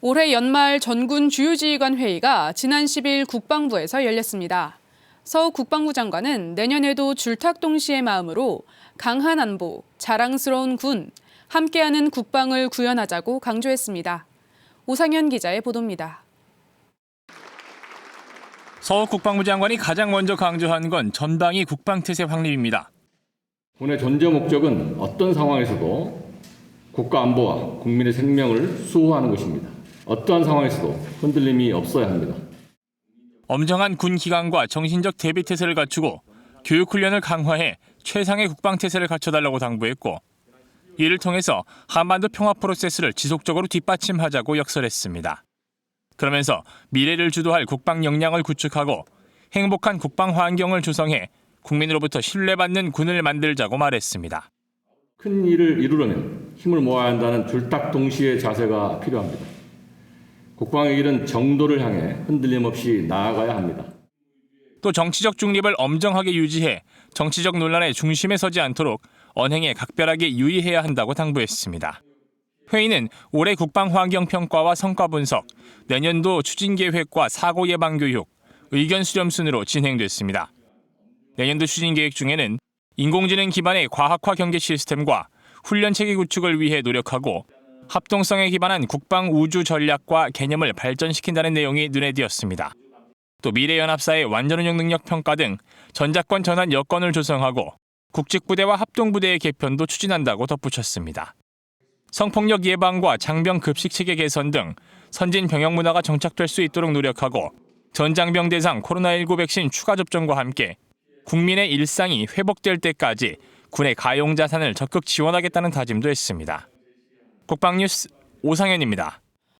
올해 연말 전군 주요지휘관 회의가 지난 10일 국방부에서 열렸습니다. 서 국방부 장관은 내년에도 줄탁 동시의 마음으로 강한 안보, 자랑스러운 군, 함께하는 국방을 구현하자고 강조했습니다. 오상현 기자의 보도입니다. 서욱 국방부 장관이 가장 먼저 강조한 건 전방위 국방태세 확립입니다. 군의 존재 목적은 어떤 상황에서도 국가 안보와 국민의 생명을 수호하는 것입니다. 어떠한 상황에서도 흔들림이 없어야 합니다. 엄정한 군 기강과 정신적 대비 태세를 갖추고 교육 훈련을 강화해 최상의 국방 태세를 갖춰달라고 당부했고 이를 통해서 한반도 평화 프로세스를 지속적으로 뒷받침하자고 역설했습니다. 그러면서 미래를 주도할 국방 역량을 구축하고 행복한 국방 환경을 조성해 국민으로부터 신뢰받는 군을 만들자고 말했습니다. 큰 일을 이루려면 힘을 모아야 한다는 줄딱 동시의 자세가 필요합니다. 국방의 길은 정도를 향해 흔들림 없이 나아가야 합니다. 또 정치적 중립을 엄정하게 유지해 정치적 논란의 중심에 서지 않도록 언행에 각별하게 유의해야 한다고 당부했습니다. 회의는 올해 국방 환경 평가와 성과 분석, 내년도 추진 계획과 사고 예방 교육, 의견 수렴 순으로 진행됐습니다. 내년도 추진 계획 중에는 인공지능 기반의 과학화 경계 시스템과 훈련 체계 구축을 위해 노력하고 합동성에 기반한 국방 우주 전략과 개념을 발전시킨다는 내용이 눈에 띄었습니다. 또 미래연합사의 완전운용 능력 평가 등 전작권 전환 여건을 조성하고 국직부대와 합동부대의 개편도 추진한다고 덧붙였습니다. 성폭력 예방과 장병 급식 체계 개선 등 선진 병역 문화가 정착될 수 있도록 노력하고 전장병 대상 코로나19 백신 추가 접종과 함께 국민의 일상이 회복될 때까지 군의 가용 자산을 적극 지원하겠다는 다짐도 했습니다. 국방뉴스 오상현입니다.